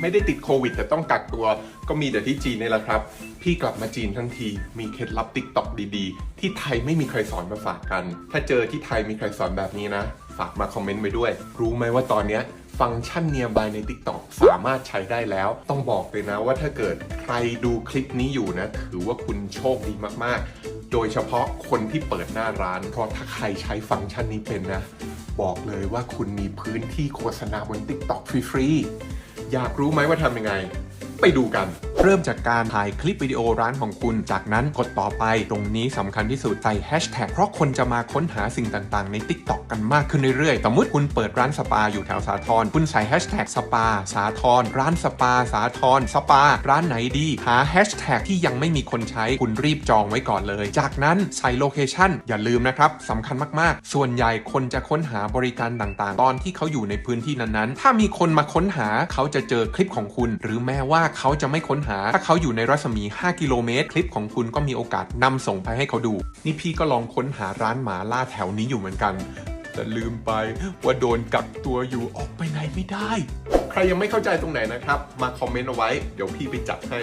ไม่ได้ติดโควิด แต่ต้องกักตัว ก็มีแต่ที่จีนนี่แหละครับ พี่กลับมาจีนทั้งที มีเคล็ดลับติ๊กต็อกดีๆ ที่ไทยไม่มีใครสอนมาฝากกัน ถ้าเจอที่ไทยมีใครสอนแบบนี้นะ ฝากมาคอมเมนต์ไว้ด้วย รู้ไหมว่าตอนเนี้ยฟังก์ชันเนียบายใน TikTok สามารถใช้ได้แล้ว ต้องบอกเลยนะว่าถ้าเกิดใครดูคลิปนี้อยู่นะ ถือว่าคุณโชคดีมากๆ โดยเฉพาะคนที่เปิดหน้าร้าน เพราะถ้าใครใช้ฟังก์ชันนี้เป็นนะ บอกเลยว่าคุณมีพื้นที่โฆษณาบน TikTok ฟรีๆ อยากรู้ไหมว่าทำยังไง ไปดูกัน เริ่มจากการถ่ายคลิปวิดีโอร้านของคุณ จากนั้นกดต่อไปตรงนี้สำคัญที่สุดใส่แฮชแท็กเพราะคนจะมาค้นหาสิ่งต่างๆ ใน TikTok กันมากขึ้นเรื่อยๆ สมมติคุณเปิดร้านสปาอยู่แถวสาทรคุณใส่แฮชแท็กสปาสาทรร้านสปาสาทรสปา ร้านไหนดี หาแฮชแท็กที่ยังไม่มีคนใช้คุณรีบจองไว้ก่อนเลย จากนั้นใส่โลเคชันอย่าลืมนะครับสำคัญมากๆ ส่วนใหญ่คนจะค้นหาบริการต่างๆ ตอนที่เขาอยู่ในพื้นที่นั้นๆ ถ้ามีคนมาค้นหาเขาจะเจอคลิปของคุณ หรือแม้ว่าเขาจะไม่ค้นหา ถ้าเขาอยู่ในรัศมี 5 กิโลเมตร คลิปของคุณก็มีโอกาสนำส่งไปให้เขาดู นี่พี่ก็ลองค้นหาร้านหมาล่าแถวนี้อยู่เหมือนกัน แต่ลืมไปว่าโดนกักตัวอยู่ออกไปไหนไม่ได้ ใครยังไม่เข้าใจตรงไหนนะครับ มาคอมเมนต์เอาไว้ เดี๋ยวพี่ไปจัดให้